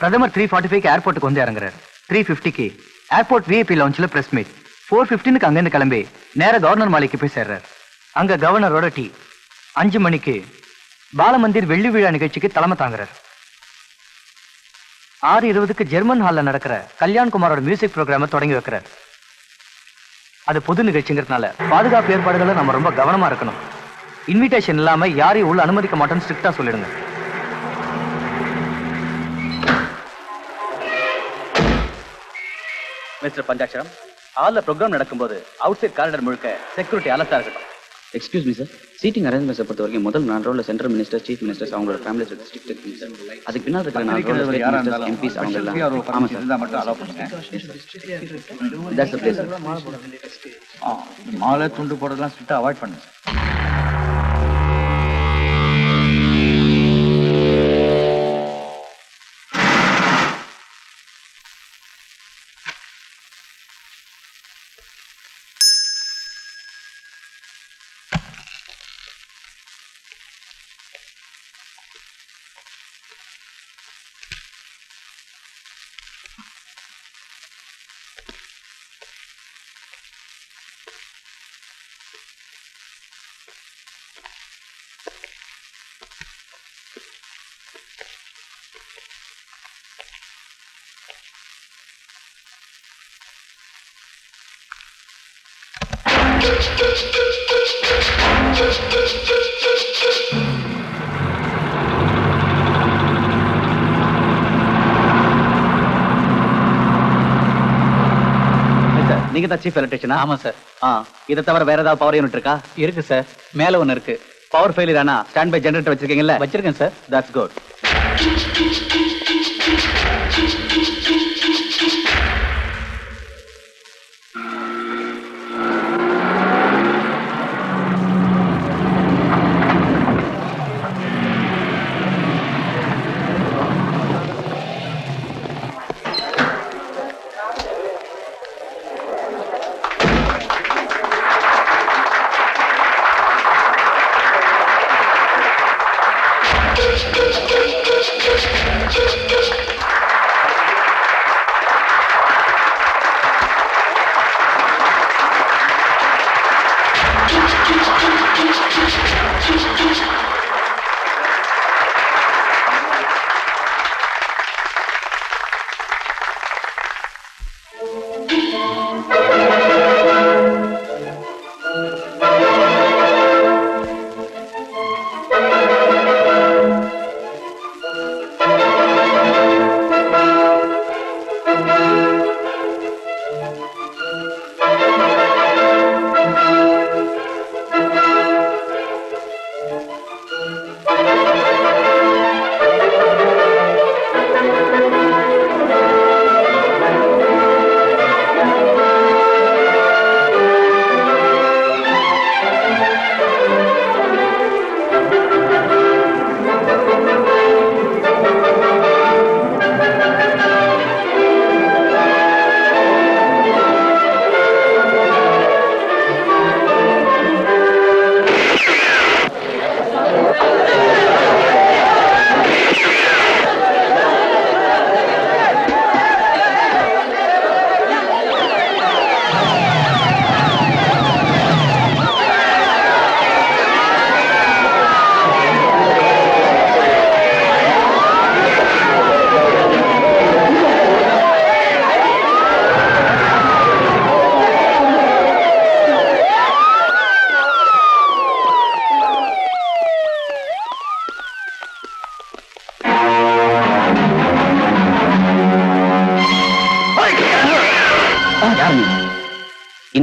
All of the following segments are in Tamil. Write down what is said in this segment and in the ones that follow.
பிரதமர் த்ரீ ஃபார்ட்டி ஃபைவ் ஏர்போர்ட்டுக்கு வந்து இறங்குறாரு. த்ரீ ஃபிஃப்டிக்கு ஏர்போர்ட் விஐபி லான்ச்சில் பிரஸ் மீட் ஃபோர் ஃபிஃப்டினுக்கு அங்கேருந்து கிளம்பி நேராக கவர்னர் மாலைக்கு போய் சேர்றாரு. அங்கே கவர்னரோட டீ அஞ்சு மணிக்கு பாலமந்திர் வெள்ளி விழா நிகழ்ச்சிக்கு தலைமை தாங்குறாரு. ஆறு இருபதுக்கு ஜெர்மன் ஹாலில் நடக்கிற கல்யாண் குமாரோட மியூசிக் ப்ரோக்ராமை தொடங்கி வைக்கிறார். அது பொது நிகழ்ச்சிங்கிறதுனால பாதுகாப்பு ஏற்பாடுகளை நம்ம ரொம்ப கவனமாக இருக்கணும். இன்விடேஷன் இல்லாமல் யாரையும் உள்ள அனுமதிக்க மாட்டோம்னு ஸ்ட்ரிக்டாக சொல்லிடுங்க. மிஸ்டர் பஞ்சாட்சரம் ஹாலில் ப்ரோக்ராம் நடக்கும்போது அவுட் சைட் காரிடர் முழுக்க செக்யூரிட்டி அலர்ட்டா இருக்கட்டும். எக்ஸ்கியூஸ் மீ சார் சீட்டிங் அரேஞ்ச்மெண்ட்ஸை பொறுத்த வரைக்கும் முதல் நாலு ரோல சென்ட்ரல் மினிஸ்டர் சீஃப் மினிஸ்டர்ஸ் அவங்களோட ஃபேமிலிஸ் ஸ்ட்ரிக்ட் இருக்கு சார் அதுக்கு பின்னால் இருக்கிற நாலு ரோல எம்பிஸ் அவங்க எல்லாம் ஆமாம் சார் மட்டும் அலோவ் பண்ணுங்க. தட்ஸ் பிளேஸ் மாலை துண்டு போடுறதெல்லாம் ஸ்ட்ரிக்டாக அவாய்ட் பண்ணுங்க நீங்க தான் சீஃப் எலக்ட்ரிஷனா ஆமா சார் ஆ. இதை தவிர வேற ஏதாவது பவர் யூனிட் இருக்கா? இருக்கு சார் மேல ஒன்னு இருக்கு. பவர் ஃபெயிலியர் ஆனா ஸ்டாண்ட் பை ஜெனரேட்டர் வச்சிருக்கீங்கல்ல? வச்சிருக்கேன் சார் தட்ஸ் குட்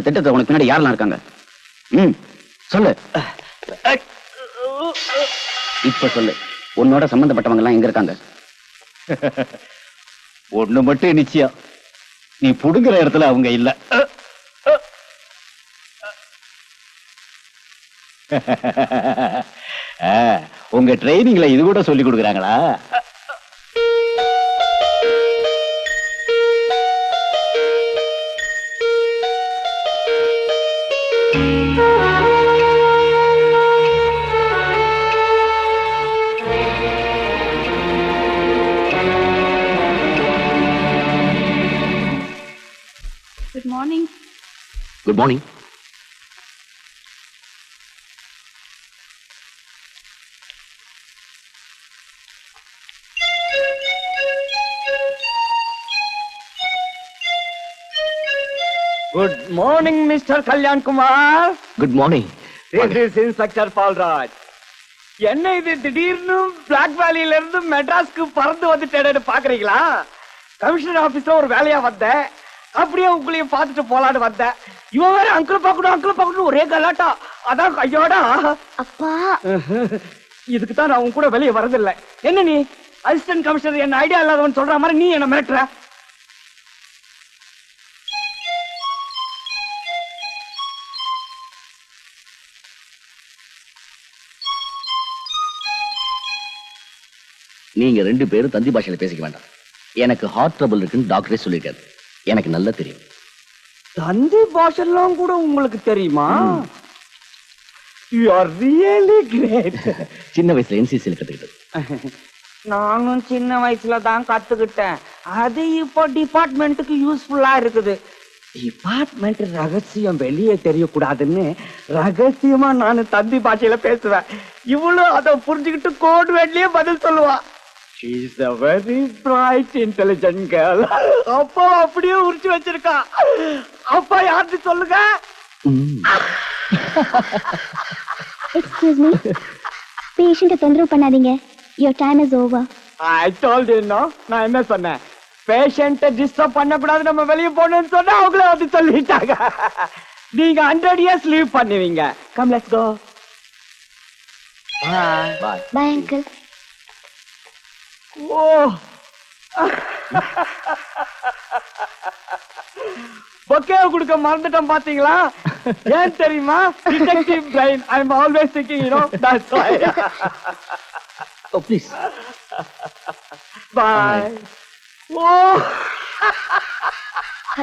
இந்த திட்டத்தை உனக்கு பின்னாடி யாரெல்லாம் இருக்காங்க? ம் சொல்லு. இப்ப சொல்லு. உன்னோட சம்பந்தப்பட்டவங்க எல்லாம் எங்க இருக்காங்க? ஒண்ணு மட்டும் நிச்சயம். நீ புடுங்குற இடத்துல அவங்க இல்ல. உங்க ட்ரைனிங்ல இது கூட சொல்லி கொடுக்குறாங்களா? Morning good morning mister Kalyan Kumar good morning this is inspector Palraj என்ன இது? திடீர்னு பிளாக் வேலியில இருந்து மெட்ராஸ்க்கு பறந்து வந்துட்டேன்னு பாக்குறீங்களா கமிஷனர் ஆபீஸ்ல ஒரு வேலையா வந்தேன். அப்படியே உங்களையும் பார்த்துட்டு போலான்னு வந்தேன். இவன் வேற அங்கிள் பார்க்கணும் அங்கிள் பார்க்கணும் ஒரே கலாட்டா. அதான் கையோடா அப்பா. இதுக்கு தான் நான் உன் கூட வெளியே வரதில்லை. என்ன நீ? அசிஸ்டன்ட் கமிஷனர் என்ன ஐடியா இல்லாதவன் சொல்ற மாதிரி நீ என்ன மிரட்டுற? நீங்க ரெண்டு பேரும் தந்தி பாஷையில பேசிக்க வேண்டாம். எனக்கு ஹார்ட் ட்ரபிள் இருக்குன்னு டாக்டரே சொல்லியிருக்காரு. எனக்கு நல்லா தெரியும். தந்தி பாஷெல்லாம் கூட உங்களுக்கு தெரியுமா? யூ ஆர் ரியலி கிரேட் சின்ன வயசுல என்சிசியில் கத்துக்கிட்டது. நானும் சின்ன வயசுல தான் கத்துக்கிட்டேன். அது இப்போ டிபார்ட்மெண்ட்டுக்கு யூஸ்ஃபுல்லா இருக்குது. டிபார்ட்மெண்ட் ரகசியம் வெளியே தெரியக்கூடாதுன்னு ரகசியமா நான் தந்தி பாஷையில பேசுவேன். இவ்வளவு அதை புரிஞ்சுக்கிட்டு கோட் வேட்லயே பதில் சொல்லுவா. She's a very bright, intelligent girl. அப்பா அப்படியே உரிச்சு வச்சிருக்கா. அப்பா யாருன்னு சொல்லுங்க? எக்ஸ்கியூஸ் மீ பேஷண்ட்டை தொந்தரவு பண்ணாதீங்க. Your time is over I told you no நான் என்ன சொன்னேன்? பேஷண்ட்டை டிஸ்டர்ப் பண்ணக்கூடாது நம்ம வெளியே போகணும்னு சொன்னா அவங்கள வந்து சொல்லிட்டாங்க. நீங்க ஹண்ட்ரட் இயர்ஸ் லீவ் பண்ணுவீங்க. Come let's go bye bye uncle ஓ பொக்கேவை கொடுக்க மறந்துட்டோம் பாத்தீங்களா ஏன் தெரியுமா detective brain I am always thinking you know that's why oh please bye oh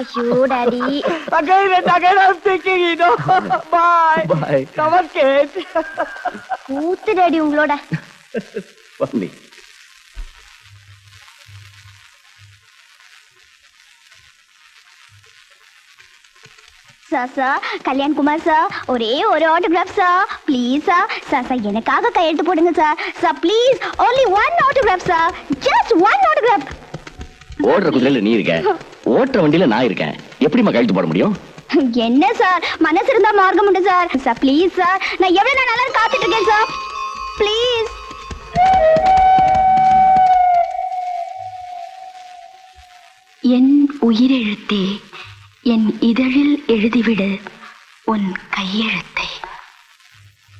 ஐயோ daddy again and again I'm thinking you know bye Bye. come on kid கூத்து டாடி உங்களோட பண்ணி Sir sir Kalyan Kumar sir ஒரே ஒரு autograph sir please sir sir sir எனக்காக கையெழுத்து போடுங்க sir sir please only one autograph sir just one autograph ஓடுற குதிரையில நீ இருக்க. ஓட்டுற வண்டியில நான் இருக்கேன். எப்படிம்மா கழுத்து போட முடியும்? என்ன சார் மனசு இருந்தா மார்க்கம் உண்டு சார் சார் ப்ளீஸ் சார் நான் எவ்வளவு நாள் நல்லா காத்துட்டு இருக்கேன் சார் ப்ளீஸ் என் உயிரெழுத்தே என் இதழில் எழுதிவிடு உன் கையெழுத்தை.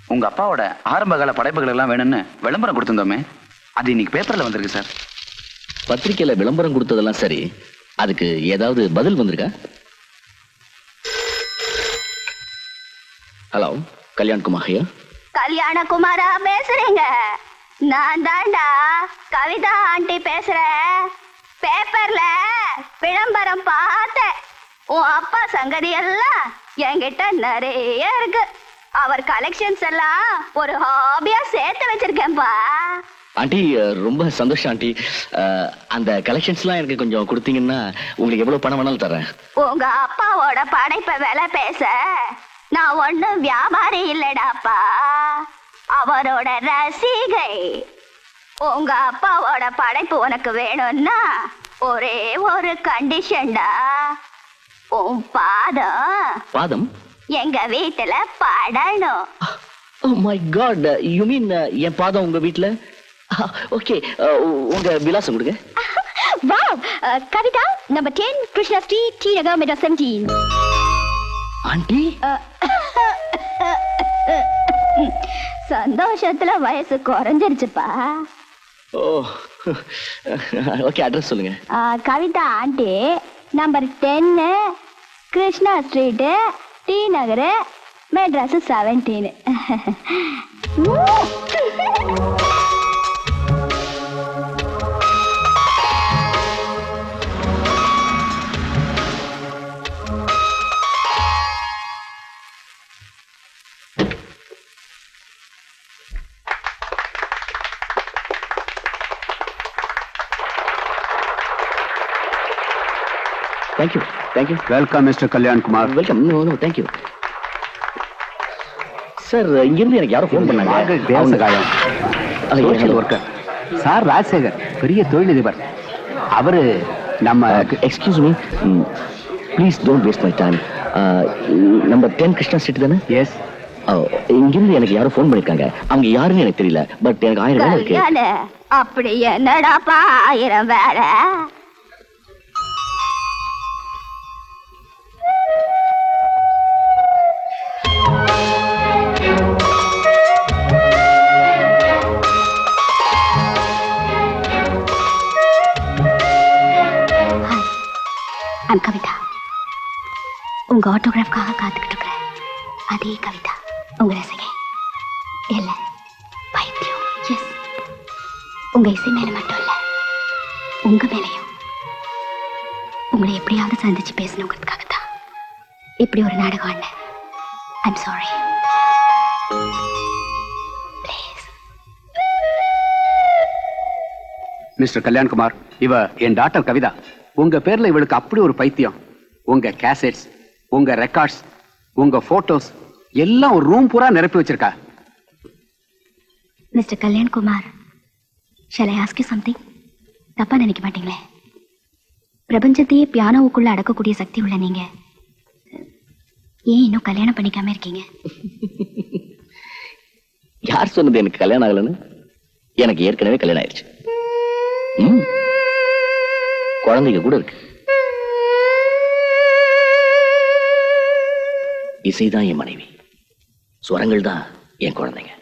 உங்க அப்பாவோட ஆரம்பகால படைப்புகள் எல்லாம் வேணும்னு விளம்பரம் கொடுத்திருந்தோமே. அது இன்னைக்கு பேப்பர்ல வந்திருக்கு சார். பத்திரிக்கையில விளம்பரம் கொடுத்ததெல்லாம் சரி. அதுக்கு ஏதாவது பதில் வந்திருக்கா? ஹலோ கல்யாண் குமார் ஐயா கல்யாண குமாரா பேசுறீங்க? நான் தாண்டா கவிதா ஆண்டி பேசுறேன். பேப்பர்ல விளம்பரம் பார்த்தேன் உன் அப்பா சங்கதி எல்லாம் என்கிட்ட நிறைய இருக்கு. அவர் கலெக்ஷன்ஸ் எல்லாம் ஒரு ஹாபியா சேர்த்து வச்சிருக்கேன்பா ஆண்டி ரொம்ப சந்தோஷம் ஆண்டி. அந்த கலெக்ஷன்ஸ்லாம் எனக்கு கொஞ்சம் கொடுத்தீங்கன்னா உங்களுக்கு எவ்வளவு பணம் வேணாலும் தரேன். உங்க அப்பாவோட படைப்பை விலை பேச நான் ஒண்ணும் வியாபாரி இல்லடாப்பா அவரோட ரசிகை. உங்க அப்பாவோட படைப்பு உனக்கு வேணும்னா ஒரே ஒரு கண்டிஷன்டா உன் பாதம். பாதம்? எங்க வீட்டுல படணும். Oh my god you mean என் பாதம் உங்க வீட்ல ஓகே உங்க விலாசம் கொடுங்க. Wow Kavitha number ten Krishna street T Nagar metro seventeen aunty சந்தோஷத்துல வயசு குறைஞ்சிருச்சுப்பா. ஓ ஓகே அட்ரஸ் சொல்லுங்க. Kavitha aunty. Number ten Krishna street T Nagar Madras seventeen. Thank you thank you welcome mister Kalyan Kumar welcome no no thank you sir இங்கிருந்து எனக்கு யாரோ ஃபோன் பண்ணாங்க? Devasagayam social worker sir Rajasekar பெரிய தொழிலதிபர். அவரு நம்ம excuse me please don't waste my time number ten Krishna street தானே? எஸ் Oh, இங்கிருந்து எனக்கு யாரோ ஃபோன் பண்ணிருக்காங்க. அவங்க யாருன்னு எனக்கு தெரியல பட் எனக்கு ஆயிரம் வேலை இருக்கு. அப்படி என்னடாப்பா ஆயிரம் வேற உங்க ஆட்டோகிராஃப்காக காத்துக்கிட்டு இருக்கிறேன் அதே கவிதா உங்க ரசிகை. இல்ல பைத்தியம். எஸ் உங்க இசை மேல மட்டும் இல்ல உங்க மேலையும். உங்களை எப்படியாவது சந்திச்சு பேசணுங்கிறதுக்காக தான் இப்படி ஒரு நாடகம் ஆடினேன். ஐம் சாரி மிஸ்டர் கல்யாண்குமார் இவ என் டாக்டர் கவிதா. உங்க பேர்ல இவளுக்கு அப்படி ஒரு பைத்தியம். உங்க கேசட்ஸ் உங்க ரெக்கார்ட்ஸ் உங்க போட்டோஸ் எல்லாம் ஒரு ரூம் பூரா நிரப்பி வச்சிருக்கா. Mister Kalyan Kumar shall I ask you something தப்பா நினைக்க மாட்டீங்களே? பிரபஞ்சத்தையே பியானோவுக்குள்ள அடக்கக்கூடிய சக்தி உள்ள நீங்க. ஏன் இன்னும் கல்யாணம் பண்ணிக்காம இருக்கீங்க? யார் சொன்னது எனக்கு கல்யாணம் ஆகலன்னு? எனக்கு ஏற்கனவே கல்யாணம் ஆயிடுச்சு. குழந்தைங்க கூட இருக்கு. இசைதான் என் மனைவி. ஸ்வரங்கள் தான் என் குழந்தைங்க.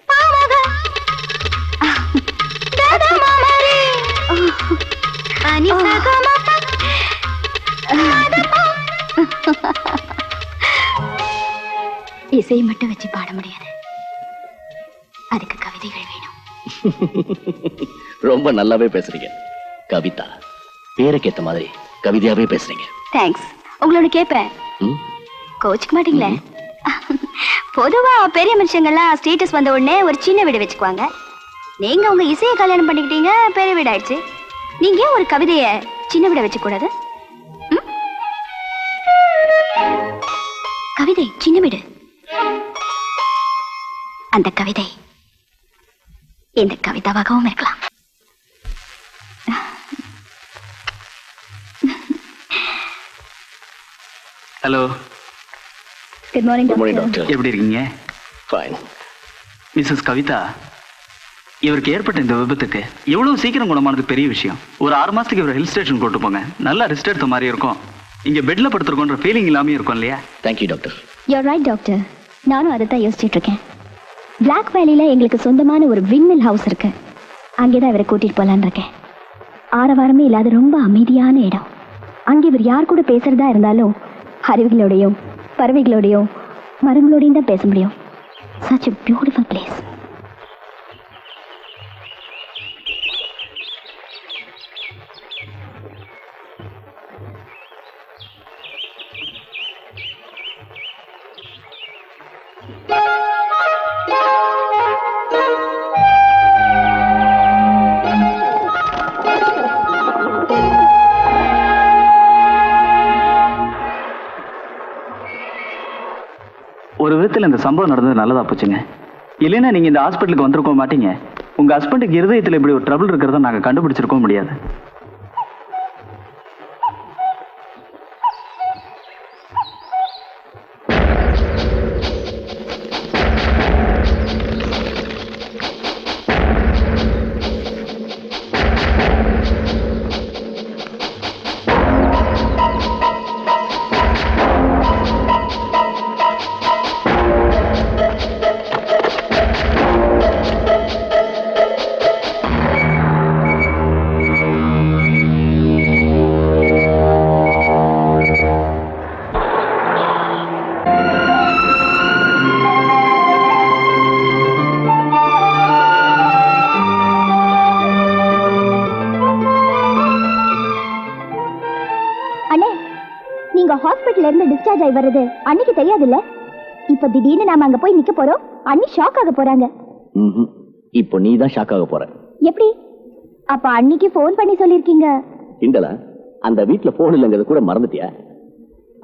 இசை மட்டும் வச்சு பாட முடியாது. அதுக்கு கவிதைகள் வேணும். ரொம்ப நல்லாவே பேசுறீங்க. கவிதா பேருக்கு ஏத்த மாதிரி கவிதையாவே பேசுறீங்க. தேங்க்ஸ் உங்களோட கேட்பேன்? கோச்சுக்க மாட்டீங்களே பொதுவா பெரிய மனுஷங்கள்லாம் ஸ்டேட்டஸ் வந்த உடனே ஒரு சின்ன வீடு வச்சுக்குவாங்க. நீங்க உங்க இசையை கல்யாணம் பண்ணிக்கிட்டீங்க பெரிய வீடு ஆயிடுச்சு நீங்க ஏன் ஒரு கவிதைய சின்ன வீட வச்சுக்க கூடாது ம்? கவிதை சின்ன வீடு. அந்த கவிதை இந்த கவிதாவாகவும் இருக்கலாம். Hello good morning Good morning, doctor. எப்படி இருக்கீங்க? Fine. மிஸ்ஸஸ் கவிதா இவருக்கு ஏற்பட்ட இந்த விபத்துக்கு எவ்வளவு சீக்கிரம் குணமானது பெரிய விஷயம். ஒரு ஆறு மாசத்துக்கு இவர் ஹில் ஸ்டேஷன் கூட்டு போங்க. நல்லா ரெஸ்ட் எடுத்த மாதிரி இருக்கும். இங்க பெட்ல படுத்திருக்கோன்ற ஃபீலிங் இல்லாம இருக்கும் இல்லையா? You, doctor your right doctor நானும் அதை தான் யோசிச்சுட்டு இருக்கேன். பிளாக் வேலியில் எங்களுக்கு சொந்தமான ஒரு விண்மில் ஹவுஸ் இருக்கு. அங்கே தான் இவரை கூட்டிட்டு போலான்னு இருக்கேன். ஆரவாரமே இல்லாத ரொம்ப அமைதியான இடம். அங்கே இவர் யார் கூட பேசுறதா இருந்தாலும் அருவிகளோடையும் பறவைகளோடையும் மரங்களோடையும் தான் பேச முடியும். சச் எ பியூட்டிஃபுல் பிளேஸ் விதத்துல இந்த சம்பவம் நடந்தது நல்லதா போச்சுங்க. இல்லைன்னா நீங்க இந்த ஹாஸ்பிட்டலுக்கு வந்திருக்க மாட்டீங்க. உங்க ஹஸ்பண்டுக்கு இருதயத்தில் இப்படி ஒரு ட்ரபிள் இருக்கிறத நாங்க கண்டுபிடிச்சிருக்க முடியாது. நீங்க ஹாஸ்பிட்டல்ல இருந்து டிஸ்சார்ஜ் ஆகி வர்றது அன்னைக்கு தெரியாதுல்ல? இப்ப திடீர்னு நாம அங்க போய் நிக்க போறோம் அண்ணி ஷாக் ஆக போறாங்க. இப்போ நீ தான் ஷாக் ஆக போற. எப்படி? அப்ப அன்னைக்கு ஃபோன் பண்ணி சொல்லிருக்கீங்க. கிண்டலா அந்த வீட்ல போன் இல்லைங்கிறது கூட மறந்துட்டியா?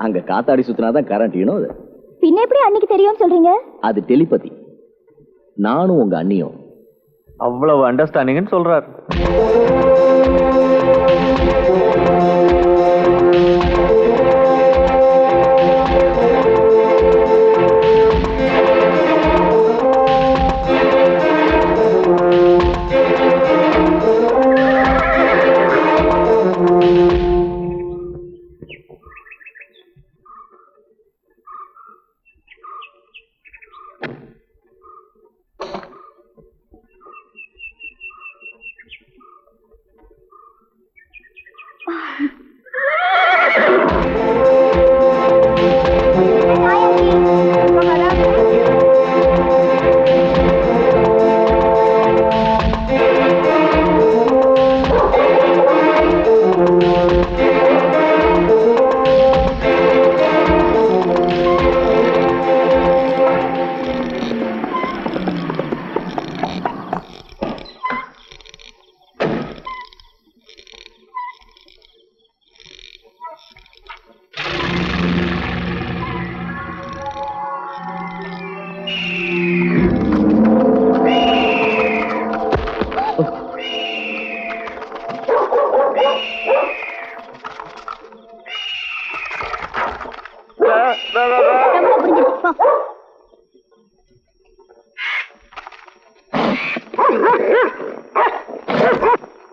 அங்க காத்தாடி சுத்தினாதான் கரண்ட் யூனோ பின்ன எப்படி அன்னைக்கு தெரியும்னு சொல்றீங்க? அது டெலிபதி. நானும் உங்க அண்ணியும். அவ்வளவு அண்டர்ஸ்டாண்டிங்னு சொல்றாரு.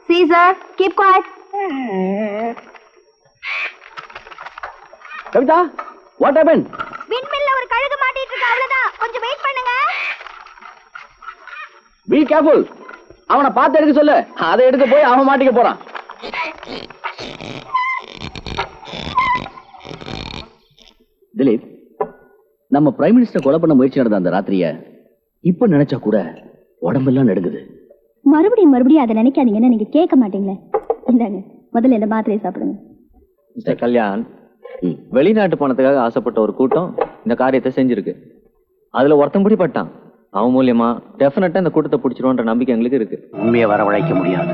Caesar, keep quiet. Kavitha what happen விண்மில்ல ஒரு கழுகு மாட்டிட்டு இருக்கு அவ்வளவுதான். கொஞ்சம் வெயிட் பண்ணுங்க. பி கேர்ஃபுல் அவனை பார்த்து எடுக்க சொல்லு. அதை எடுக்க போய் அவன் மாட்டிக்க போறான். திலீப் நம்ம பிரைம் மினிஸ்டர் கொலை பண்ண முயற்சி நடந்த அந்த ராத்திரிய இப்ப நினைச்சா கூட உடம்பெல்லாம் நடுங்குது. மறுபடியும் மறுபடியும் அதை நினைக்காதீங்கன்னு நீங்க கேட்க மாட்டீங்களே. இந்தாங்க முதல்ல இந்த மாத்திரையை சாப்பிடுங்க. மிஸ்டர் கல்யாண். வெளிநாட்டு பணத்துக்காக ஆசைப்பட்ட ஒரு கூட்டம் இந்த காரியத்தை செஞ்சிருக்கு. அதுல ஒருத்தன் பிடிப்பட்டான் அவன் மூலியமா டெஃபினட்டா இந்த கூட்டத்தை பிடிச்சிருவோன்ற நம்பிக்கை எங்களுக்கு இருக்கு. உண்மையை வரவழைக்க முடியாது.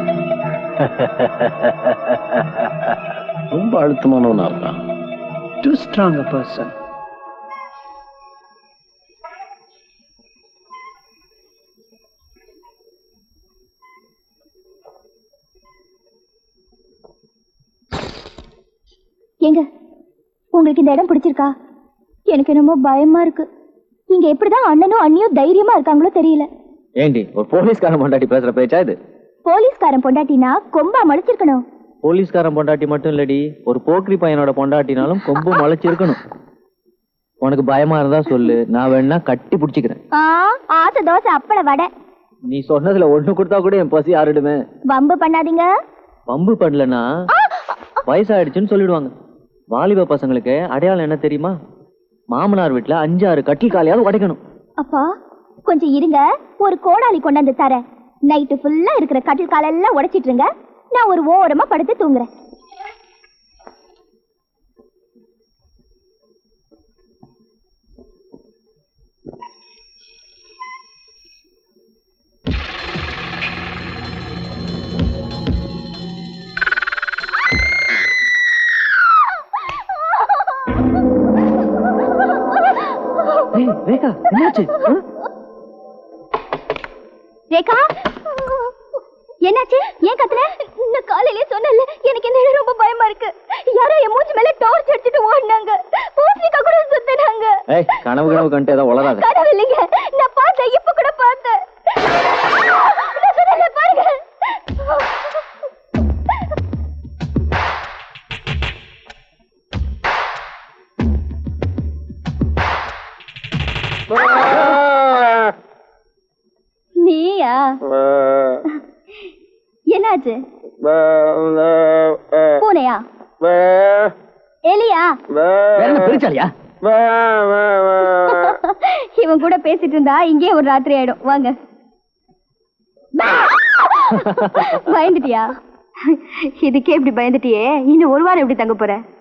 ரொம்ப அழுத்தமானவனா இருக்கான் டூ ஸ்ட்ராங் பர்சன் ஏங்க உங்களுக்கு இந்த இடம் பிடிச்சிருக்கா? எனக்கு என்னமோ பயமா இருக்கு. இங்க எப்படிதான் அண்ணனும் அண்ணியும் தைரியமா இருக்காங்களோ தெரியல. ஏண்டி ஒரு போலீஸ்காரன் பொண்டாட்டி பேசுற பேச்சா இது? போலீஸ்காரன் பொண்டாட்டினா கொம்பா மடிச்சிருக்கணும் போலீஸ்காரன் பொண்டாட்டி மட்டும் இல்லடி ஒரு போக்கிரி பையனோட பொண்டாட்டினாலும் கொம்பு முளைச்சிருக்கணும் உனக்கு பயமா இருந்தா சொல்லு நான் வேணா கட்டி பிடிச்சிக்கிறேன். ஆசை தோசை அப்பள வடை. நீ சொன்னதுல ஒண்ணு கொடுத்தா கூட என் பசி ஆறிடுமே. வம்பு பண்ணாதீங்க. பம்பு பண்ணலனா? வயசாயிடுச்சுன்னு சொல்லிடுவாங்க. வாலிப பசங்களுக்கு அடையாளம் என்ன தெரியுமா? மாமனார் வீட்டுல அஞ்சாறு கட்டில் காலையாவது உடைக்கணும். அப்பா கொஞ்சம் இருங்க. ஒரு கோடாலி கொண்டாந்து தரேன். நைட்டு ஃபுல்லா இருக்கிற கட்டில் காலெல்லாம் உடைச்சிட்டு இருங்க. நான் ஒரு ஓரமா படுத்து தூங்குறேன். கனவு கனவு கண்டு ஏதோ வளராத கனவு இல்லைங்க. நான் பார்த்தேன். இப்ப கூட பார்த்தேன். பாருங்க. நீயா? என்னாச்சு? பூனையா? எலியா? பெருச்சாலியா? இவன் கூட பேசிட்டு இருந்தா இங்கே ஒரு ராத்திரி ஆயிடும். வாங்க. பயந்துட்டியா? இதுக்கே இப்படி பயந்துட்டியே? இன்னும் ஒரு வாரம் எப்படி தங்க போற?